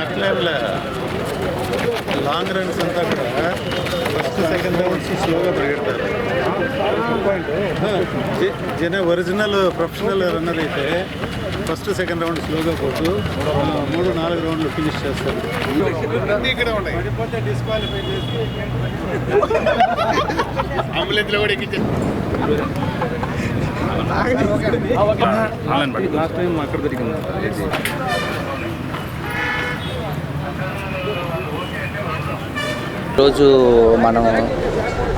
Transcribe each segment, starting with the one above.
అట్లేంలే long runs అంతా కూడా first second rounds స్లోగా పరిగెడతారు జన ఒరిజినల్ ప్రొఫెషనల్ రన్నర్ అయితే ఫస్ట్ సెకండ్ రౌండ్ స్లోగా పోతూ మూడు నాలుగు రౌండ్లు ఫినిష్ చేస్తారు. ఇక్కడే ఉన్నాయి. డిస్క్వాలిఫై చేసి అంబులెన్స్ కూడా ఎక్కించారు లాస్ట్ టైం అక్కడ దొరికింది. ఈరోజు మనం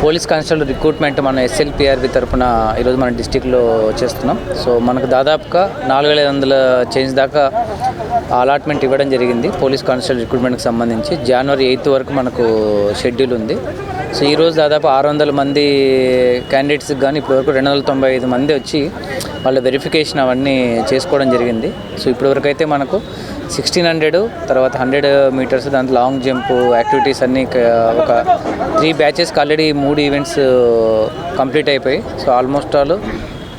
పోలీస్ కానిస్టేబుల్ రిక్రూట్మెంట్ మన ఎస్ఎల్పిఆర్బి తరఫున ఈరోజు మన డిస్టిక్లో చేస్తున్నాం. సో మనకు దాదాపుగా నాలుగు వేల ఐదు వందల చేంజ్ దాకా అలాట్మెంట్ ఇవ్వడం జరిగింది పోలీస్ కానిస్టేబుల్ రిక్రూట్మెంట్కి సంబంధించి. జనవరి ఎయిత్ వరకు మనకు షెడ్యూల్ ఉంది. సో ఈరోజు దాదాపు ఆరు వందల మంది క్యాండిడేట్స్కి కానీ ఇప్పటివరకు రెండు వందల తొంభై ఐదు మంది వచ్చి వాళ్ళ వెరిఫికేషన్ అవన్నీ చేసుకోవడం జరిగింది. సో ఇప్పటివరకు అయితే మనకు సిక్స్టీన్ హండ్రెడ్ తర్వాత హండ్రెడ్ మీటర్స్ దాంట్లో లాంగ్ జంప్ యాక్టివిటీస్ అన్నీ ఒక త్రీ బ్యాచెస్కి ఆల్రెడీ మూడు ఈవెంట్స్ కంప్లీట్ అయిపోయి so almost all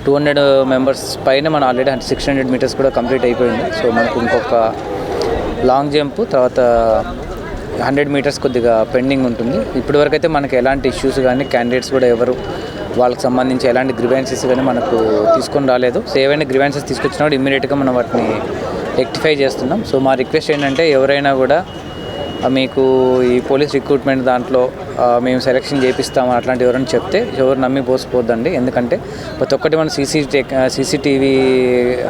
two hundred members పైన మనం ఆల్రెడీ సిక్స్ హండ్రెడ్ మీటర్స్ కూడా కంప్లీట్ అయిపోయింది. సో మనకు ఇంకొక లాంగ్ జంప్ తర్వాత హండ్రెడ్ మీటర్స్ కొద్దిగా పెండింగ్ ఉంటుంది. ఇప్పటివరకు అయితే మనకు ఎలాంటి ఇష్యూస్ కానీ క్యాండిడేట్స్ కూడా ఎవరు వాళ్ళకి సంబంధించి ఎలాంటి గ్రివెన్సెస్ కానీ మనకు తీసుకొని రాలేదు. సో ఏవైనా గ్రివెన్సెస్ తీసుకొచ్చినప్పుడు ఇమ్మీడియట్గా మనం వాటిని రెక్టిఫై చేస్తున్నాం. సో మా రిక్వెస్ట్ ఏంటంటే ఎవరైనా కూడా మీకు ఈ పోలీస్ రిక్రూట్మెంట్ దాంట్లో మేము సెలెక్షన్ చేపిస్తాము అట్లాంటి ఎవరైనా చెప్తే ఎవరు నమ్మి పోసిపోద్దండి. ఎందుకంటే ప్రతి ఒక్కటి మనం సీసీ సీసీటీవీ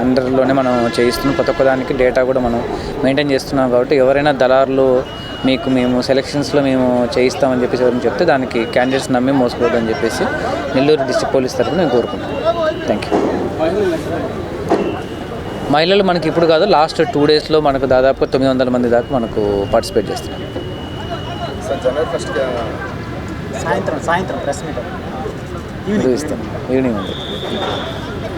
అండర్లోనే మనం చేయిస్తున్నాం. ప్రతి ఒక్క దానికి డేటా కూడా మనం మెయింటైన్ చేస్తున్నాం కాబట్టి ఎవరైనా దళారులు మీకు మేము సెలెక్షన్స్లో మేము చేయిస్తామని చెప్పేసి ఎవరైనా చెప్తే దానికి క్యాండిడేట్స్ నమ్మి మోసపోదని చెప్పేసి నెల్లూరు డిస్ట్రిక్ట్ పోలీస్ తరఫున నేను కోరుకుంటున్నాను థ్యాంక్ యూ మహిళలు మనకి ఇప్పుడు కాదు లాస్ట్ టూ డేస్లో మనకు దాదాపు తొమ్మిది వందల మంది దాకా మనకు పార్టిసిపేట్ చేస్తున్నారు. సాయంత్రం సాయంత్రం ప్రెస్ మీట్ ఇస్తాం ఈవినింగ్ ఉంది.